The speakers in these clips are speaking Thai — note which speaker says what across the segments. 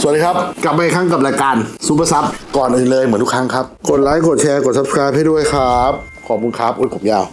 Speaker 1: สวัสดีครับ กลับมาอีกครั้งกับรายการซูเปอร์ซับก่อนอื่นเลยเหมือนทุกครั้งครับ กดไลค์กดแชร์กด subscribe ให้ด้วยครับ ขอบคุณครับโอ้ยผมยาว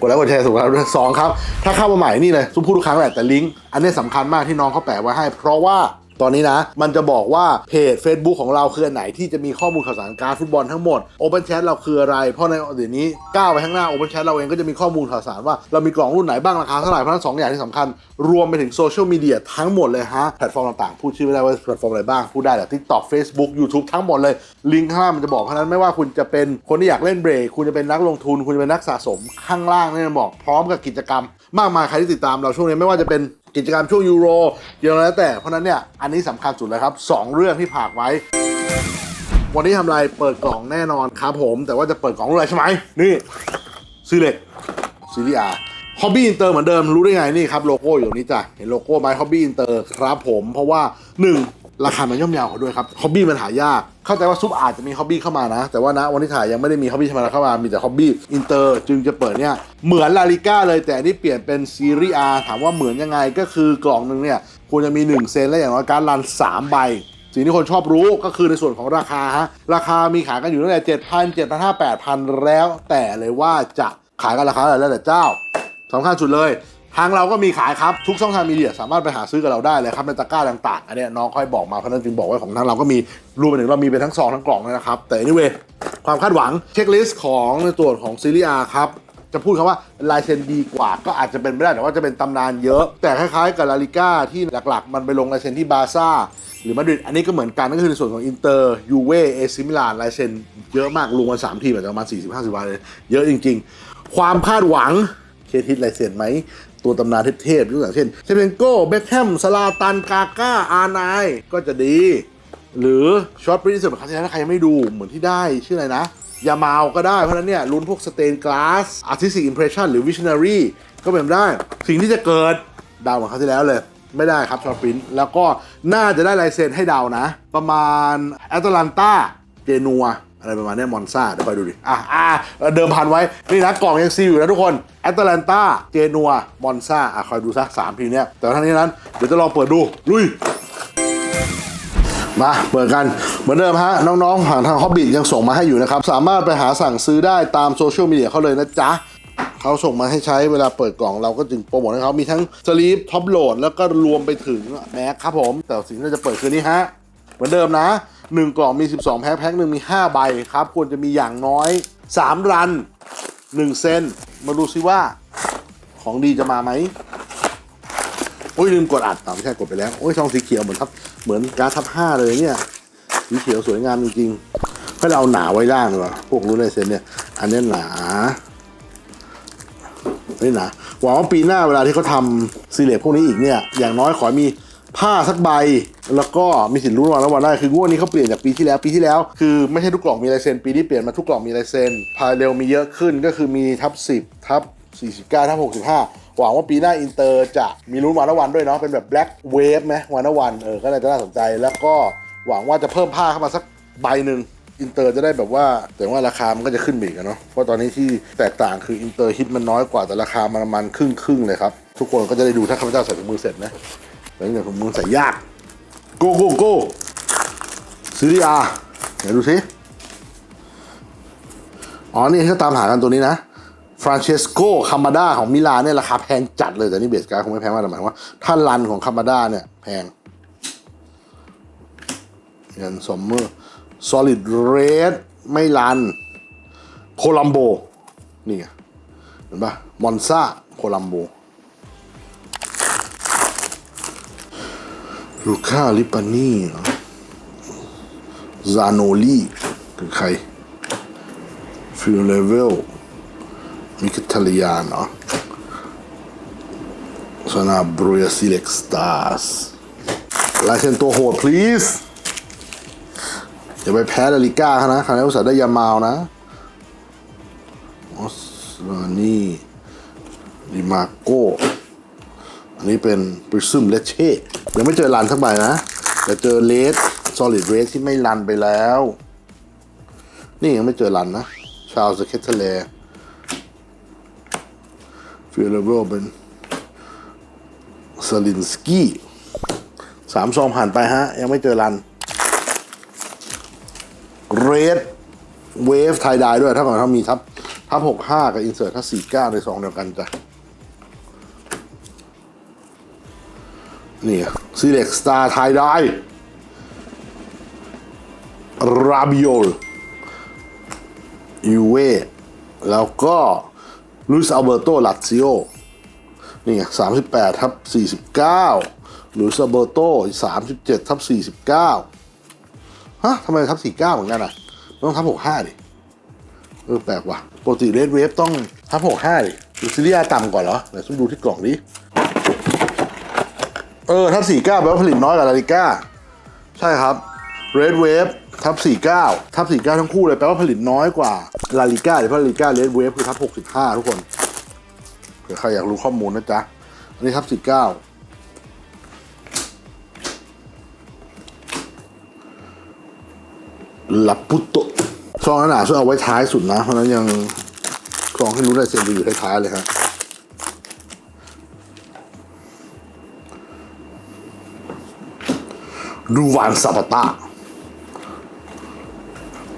Speaker 1: กดไลค์กดแชร์สุขครับสองครับ ถ้าเข้ามาใหม่นี่เลยซุปพูดทุกครั้งแหละแต่ลิงก์อันนี้สำคัญมากที่น้องเขาแปะไว้ให้ เพราะว่า ตอนนี้นะ มันจะบอกว่าเพจ Facebook ของเราคืออันไหนที่จะมีข้อมูลข่าวสารการฟุตบอลทั้งหมด Open Chat เราคืออะไร เพราะในเดี๋ยวนี้ก้าวไปข้างหน้า Open Chat เราเองก็จะมีข้อมูลข่าวสารว่าเรามีกล่องรุ่นไหนบ้างราคาเท่าไหร่เพราะนั้นสองอย่างที่สำคัญ รวมไปถึงโซเชียลมีเดียทั้งหมดเลยฮะ แพลตฟอร์มต่างๆ พูดชื่อไม่ได้ว่าแพลตฟอร์มอะไรบ้างพูดได้แต่ TikTok Facebook YouTube ทั้งหมดเลยลิงก์ข้างล่างมันจะบอกเพราะนั้นไม่ว่าคุณจะเป็นคนที่อยากเล่นเบรกคุณจะเป็นนักลงทุน คุณจะเป็นนักสะสมข้างล่างนี่บอกพร้อมกับกิจกรรม มากมายใครที่ติดตามเราช่วงนี้ไม่ว่าจะเป็น กิจกรรมช่วงยูโรเยอะแล้วแต่ เพราะนั้นเนี่ยอันนี้สำคัญสุดเลยครับสองเรื่องที่ผากไว้ วันนี้ทำอะไรเปิดกล่องแน่นอนครับผม แต่ว่าจะเปิดกล่องอะไรใช่ไหมนี่ซีเล็กซีรีอาฮอบบี้อินเตอร์เหมือนเดิมรู้ได้ไงนี่ครับโลโก้อยู่ตรงนี้จ้ะเห็นโลโก้ไหมฮอบบี้อินเตอร์ครับผมเพราะว่า 1 ราคามันย่อมเยาวกว่าด้วยครับฮอบบี้มันหายาก เข้าใจว่าซุปอาจจะมีฮอบบี้เข้ามานะ แต่ว่านะวันที่ถ่ายยังไม่ได้มีฮอบบี้เข้ามาเข้ามา มีแต่ฮอบบี้อินเตอร์จึงจะเปิดเนี่ย เหมือนลาลิก้าเลยแต่นี่เปลี่ยนเป็นซีรีอาถามว่าเหมือนยังไงก็คือกล่องหนึ่งเนี่ยควรจะมี 1 เซนและอย่างน้อยการรัน3ใบสิ่งที่คนชอบรู้ก็คือในส่วนของราคาฮะราคามีขายกันอยู่ตั้งแต่เจ็ดพันเจ็ดพันห้าแปดพันแล้ว แต่เลยว่าจะขายกันราคาอะไรแล้วแต่เจ้าสำคัญสุดเลย ทางเราก็มีขายครับ ทุกช่องทางมีเดียสามารถไปหาซื้อกับเราได้เลยครับในตะกร้าต่างๆ อันเนี้ยน้องค่อยบอกมาเพราะนั้นจึงบอกไว้ของทางเราก็มีรวมไปถึงเรามีเป็นทั้งซองทั้งกล่องเลยนะครับ แต่ anyway ความคาดหวังเช็คลิสต์ของในตัวของซีรีอาครับจะพูดคำว่าลายเซ็นดีกว่าก็อาจจะเป็นไม่ได้แต่ว่าจะเป็นตำนานเยอะ แต่คล้ายๆกับลาลิก้าที่หลักๆ มันไปลงลายเซ็นที่บาร์ซ่าหรือมาดริดอันนี้ก็เหมือนกันนั่นก็คือในส่วนของอินเตอร์ยูเว่เอซิมิลานลายเซ็นเยอะมากรวมกันสามทีมอาจจะประมาณ40 50วันเลยเยอะจริง ๆ ความคาดหวังเคทิสลายเซ็นไหม ตัวตำนานเทพๆยกตัวอย่างเช่นเชเปนโก้เบคแฮมสลาตันกาก้าอาร์นน์ก็จะดี หรือช็อตปรินซ์แบบครั้งที่แล้วถ้าใครยังไม่ดูเหมือนที่ได้ชื่ออะไรนะยามาวก็ได้เพราะฉะนั้นเนี่ยลุ้นพวกสเตนกลาสอาร์ติสติกอิมเพรสชันหรือวิช i นารีก็เป็นได้ สิ่งที่จะเกิดดาวเหมือนครั้งที่แล้วเลย ไม่ได้ครับช็อตปรินซ์แล้วก็น่าจะได้ลายเซ็นให้ดาวนะ ประมาณแอตแลนตาเจนัว อะไรประมาณนี้มอนซาเดี๋ยวคอยดูดิ อะอะเดิมพันไว้ นี่นะกล่องยังซีอยู่นะทุกคนแอตแลนตาเจนัวมอนซาอะคอยดูซะสามทีเนี้ยแต่ว่าทั้งนี้นั้น เดี๋ยวจะลองเปิดดู ลุย มาเปิดกันเหมือนเดิมฮะ น้องๆผ่านทางฮอบบิ t ยังส่งมาให้อยู่นะครับ สามารถไปหาสั่งซื้อได้ตามโซเชียลมีเดียเขาเลยนะจ๊ะเขาส่งมาให้ใช้เวลาเปิดกล่องเราก็จึงโปรโมทให้เขามีทั้งสลีปท็อปโหลดแล้วก็รวมไปถึงแม็กครับผม แต่สิ่งที่เราจะเปิดคือนี้ฮะ เหมือนเดิมนะ 1 กล่องมี 12 แพ็คแพ็คหนึ่งมี 5 ใบครับ ควรจะมีอย่างน้อย 3 รัน 1 เซนมาดูซิว่าของดีจะมาไหมโอ้ยลืมกดอัดต่อไม่ใช่กดไปแล้ว โอ้ยซองสีเขียวเหมือนทับ เหมือนการทับห้าเลยเนี่ยสีเขียวสวยงามจริงๆให้เราหนาไว้ล่างดีกว่าพวกรู้ในเซนเนี่ย อันนี้หนาไม่หนาหวังว่าปีหน้าเวลาที่เขาทำซีเรียสพวกนี้อีกเนี่ย อย่างน้อยขอมี ผ้าสักใบ แล้วก็มีสิทธิ์รู้รางวัลรางวัลได้คืองวดนี้เขาเปลี่ยนจากปีที่แล้วปีที่แล้ว คือไม่ใช่ทุกกล่องมีลายเซ็นปีนี้เปลี่ยนมาทุกกล่องมีลายเซ็นพายเร็วมีเยอะขึ้นก็คือมีทับ10ทับ49ทับ65 หวังว่าปีหน้าอินเตอร์จะมีลุ้นวันละวันด้วยเนาะเป็นแบบ Black Wave ไหมวันละวันเออก็น่าจะน่าสนใจ แล้วก็หวังว่าจะเพิ่มผ้าเข้ามาสักใบหนึ่งอินเตอร์จะได้แบบว่า แต่ว่าราคามันก็จะขึ้นไปอีกเนาะเพราะตอนนี้ที่แตกต่างคืออินเตอร์ฮิตมันน้อยกว่าแต่ราคามันมันครึ่งครึ่งเลยครับ ทุกคนก็จะได้ดูถ้าข้าพเจ้าใส่ถุงมือเสร็จนะ แต่เนี่ยถุงมือใส่ยาก โกโกโกซีรีอาไหนดูสิอ๋อ นี่เขาตามหากันตัวนี้นะฟรานเชสโกคามาดาของมิลานเนี่ยราคาแพงจัดเลย แต่นี่เบสการ์ดคงไม่แพงมากแต่หมายความว่า ถ้ารันของคามาดาเนี่ย แพงเงินสมเมอร์ solid red ไม่รัน โคลัมโบ นี่ไงเห็นปะมอนซาโคลัมโบ ลูค่าลิปานี่เหรอซานโนลีคือใคร ฟิลเลเวล มิคทาลียานเนาะสนาบรูยซิเล็กสตาร์สลายเซ็นตัวโหด please อย่าไปแพ้ลาลิก้าเขานะคราวนี้อุตส่าห์ได้ยามาวนะออสลานี่ดิมาโก นนี้เป็น Prism l e c h e ยังไม่เจอรันสักใบนะ แต่เจอเลส solid red ที่ไม่รันไปแล้ว นี่ยังไม่เจอรันนะ ชาวสเคตเทเลฟิลเลเวลเป็นซาลินสกี้สามซองผ่านไปฮะ ยังไม่เจอรันเรดเวฟไทยไดด้วย ถ้าก่อนเขามีทับทับหกห้ากับอินเสิร์ตทับสี่เก้าในซองเดียวกันจ้ะ นี่ซีเล็กสตาร์ไทยได้ราบิโอลยูเวแล้วก็ลุยส์อัลเบอร์โตลัตซิโอนี่ไงสามสิบแปดทับสี่สิบเก้าลุยส์อัลเบอร์โตสามสิบเจ็ดทับสี่สิบเก้าฮะทำไมทับสี่เก้าเหมือนกันอะ ต้องทับหกห้าดิ เออ แปลกว่ะปกติเรดเวฟต้องทับหกห้าดิดูซีเรียต่ำก่อนเหรอไหนต้องดูที่กล่องดิ เออทับสี่เก้าแปลว่าผลิตน้อยกว่าลาลิก้าใช่ครับ Red Wave ทับ49 ทับ49 ทั้งคู่เลยแปลว่าผลิตน้อยกว่าลาลิก้าหรือเพราะลาลิก้า Red Wave คือทับ65 ทุกคนเผื่อใครอยากรู้ข้อมูลนะจ๊ะ อันนี้ทับ19ลาปุตโตซองนั้นหนาช่วยเอาไว้ท้ายสุดนะ เพราะฉะนั้นยังซองให้รู้ได้เซ็นไปอยู่ท้ายๆเลยครับ ดูวานซาปาตา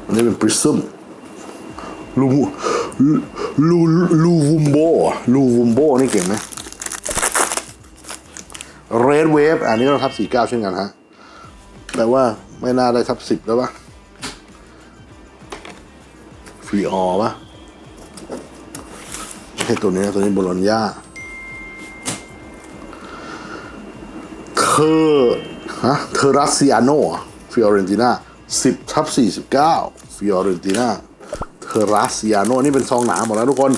Speaker 1: อันนี้เป็นปริซึมลูลูลูวูมโบลูวูมโบนี่เก่งไหมเรดเวฟอันนี้ก็ทับสี่เก้าเช่นกันฮะแปลว่าไม่น่าได้ทับสิบแล้วปะฟรีออปะไม่ใช่ตัวนี้ตัวนี้โบโลญญาเธอ ฮะเทอรัสซิอาโน่ฟิออเรนติน่าสิบทับสี่สิบเก้าฟิออเรนติน่าเทอรัสซิอาโน่นี่เป็นซองหนาหมดแล้วทุกคน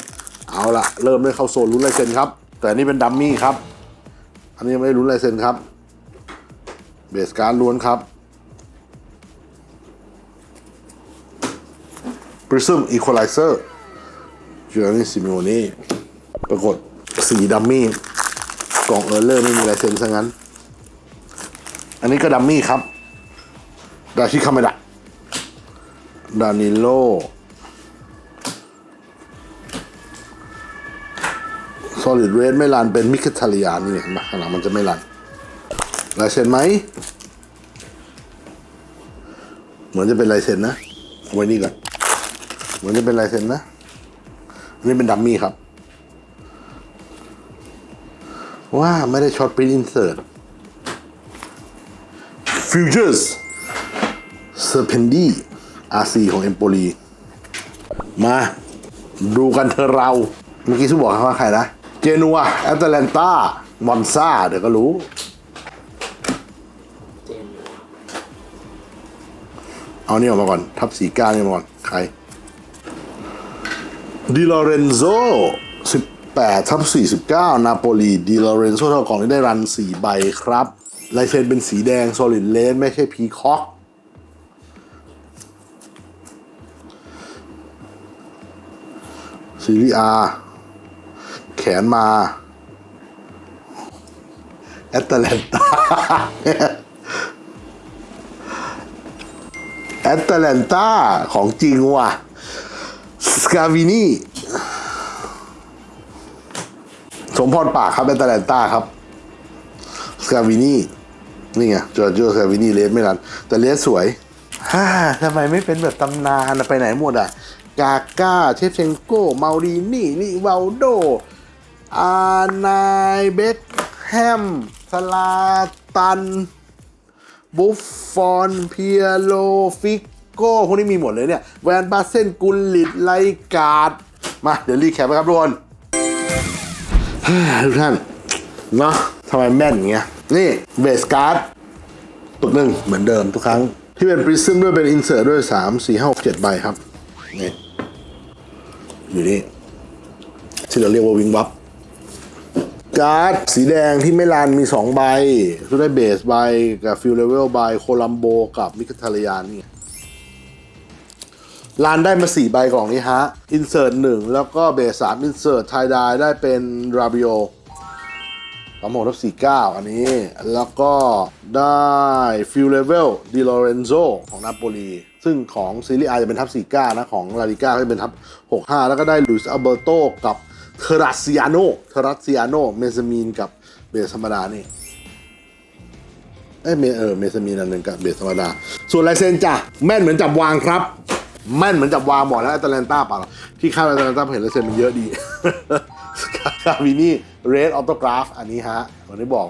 Speaker 1: เอาละเริ่มได้เข้าโซนลุ้นลายเซ็นครับ แต่นี่เป็นดัมมี่ครับ อันนี้ไม่ได้ลุ้นลายเซ็นครับ เบสการ์ดล้วนครับปริซึมอีควอไลเซอร์จูรานิซิมิโอนี่ปรากฏสีดัมมี่กล่องเออร์เลอร์ไม่มีลายเซ็นซะงั้น อันนี้ก็ดัมมี่ครับ ดาชิคาเมดะดานิโล s o l i d Red ไม่รันเป็นมิคทาริยานี่เห็นปะข้างหลังมันจะไม่รันลายเซ็นไหม เหมือนจะเป็นลายเซ็นนะ ไว้นี่ก่อน เหมือนจะเป็นลายเซ็นนะ อันนี้เป็นดัมมี่ครับ ว่าไม่ได้ช็อตปรินอินเสิร์ต Futures Serpendi RC ของ Empoli มาดูกันเธอะเรา เมื่อกี้สุบอกว่าใครนะ เจนัวแอตแลนตามอนซาเดี๋ยวก็รู้ เอานี่ออกมาก่อน ทับสีก้านี่ออกมาก่อน ใครดิลอเรนโซ18ทับ49 นาโปลีดิลอเรนโซเท่ากล่องนี้ได้รัน 4 ใบครับ ลายเซ็นเป็นสีแดง solid l a n ไม่ใช่พีคอกซีรีอาแขนมาแอตแลนตาแอตแลนตาของจริงว่ะสกาวินีสมพรปากครับแอตแลนตาครับสกาวินี นี่ไงจอร์จิโอสกาวินีเลสไม่รัน แต่เลสสวยฮ่าทำไมไม่เป็นแบบตำนานไปไหนหมดอะ กาก้า เชฟเชงโกมารีนี่นี่วาลโดอานายเบคแฮมสลาตัน บุฟฟอนเพียโลฟิกโก้พวกนี้มีหมดเลยเนี่ย แวนบาเซนกุลลิตไลกาด มาเดี๋ยวรีแคปไปครับทุกคนทุกท่านเนาะทำไมแม่นอย่างเงี้ย นี่เบสการ์ดตุกหนึ่งเหมือนเดิมทุกครั้ง ที่เป็นปริซึมด้วยเป็นอินเสิร์ตด้วย3 4 5 6 7ใบครับ นี่ อยู่นี่ที่เราเรียกว่าวิงวับการ์ดสีแดงที่ไม่รันมี 2 ใบก็ได้เบสใบกับฟิลเลเวลใบโคลัมโบกับมิคทาริยานนี่รันได้มา 4 ใบกล่องนี้ฮะ อินเสิร์ต1แล้วก็เบสสามอินเสิร์ตไทยไดได้เป็นราบิโอ สามหกทับสี่เก้าอันนี้ แล้วก็ได้ฟิลเลเวลดิลเรนโซของนาโปลีซึ่งของซีรีส์อาจะเป็นทับสี่เก้านะ ของลาลิก้าก็จะเป็นทับหกห้าแล้วก็ได้ลุยส์อัลเบอร์โตกับเทรัสซิอาโนเทรัสซิอาโนเมซามีนกับเบสธรรมดานี่เอ้เมเออเมซามีนอันหนึ่งกับเบสธรรมดา ส่วนลายเซ็นจ้ะแม่นเหมือนจับวางครับ แม่นเหมือนจับวางบอกแล้วแอตแลนตาเปล่าที่ข้ามแอตแลนตาเห็นลายเซ็นมันเยอะดีาวินี่เรดออโตกราฟอันนี้ฮะเหมือนที่บอก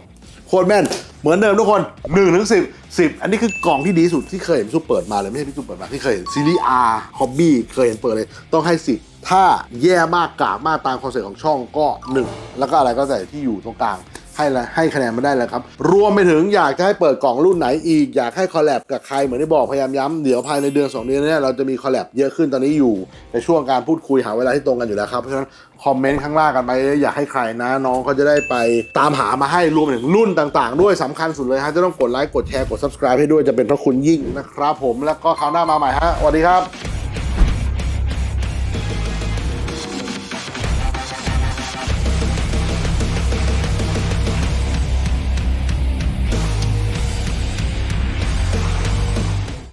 Speaker 1: โคตรแม่น เหมือนเดิมทุกคน1ถึง10 10อันนี้คือกล่องที่ดีสุดที่เคยเห็นพี่ซุปเปิดมาเลยไม่ใช่พี่ซุปเปิดมาที่เคยเห็นซีรีส์ R Hobby เคยเห็นเปิดเลย ต้องให้10ถ้าแย่มากกากมากตามคอนเซ็ปต์ของช่องก็ 1 แล้วก็อะไรก็แต่ที่อยู่ตรงกลาง ให้ละให้คะแนนมาได้เลยครับ รวมไปถึงอยากจะให้เปิดกล่องรุ่นไหนอีก อยากให้คอลแลบกับใครเหมือนที่บอกพยายามย้ำ เดี๋ยวภายในเดือน 2 เดือนนี้เราจะมีคอลแลบเยอะขึ้นตอนนี้อยู่ ในช่วงการพูดคุยหาเวลาที่ตรงกันอยู่แล้วครับ เพราะฉะนั้น คอมเมนต์ข้างล่างกันไป อยากให้ใครนะ น้องเขาจะได้ไปตามหามาให้รวมถึงรุ่นต่างๆ ด้วยสำคัญสุดเลยฮะจะต้องกดไลค์กดแชร์กด subscribe ให้ด้วยจะเป็นพระคุณยิ่งนะครับผมแล้วก็คราวหน้ามาใหม่ฮะสวัสดีครับ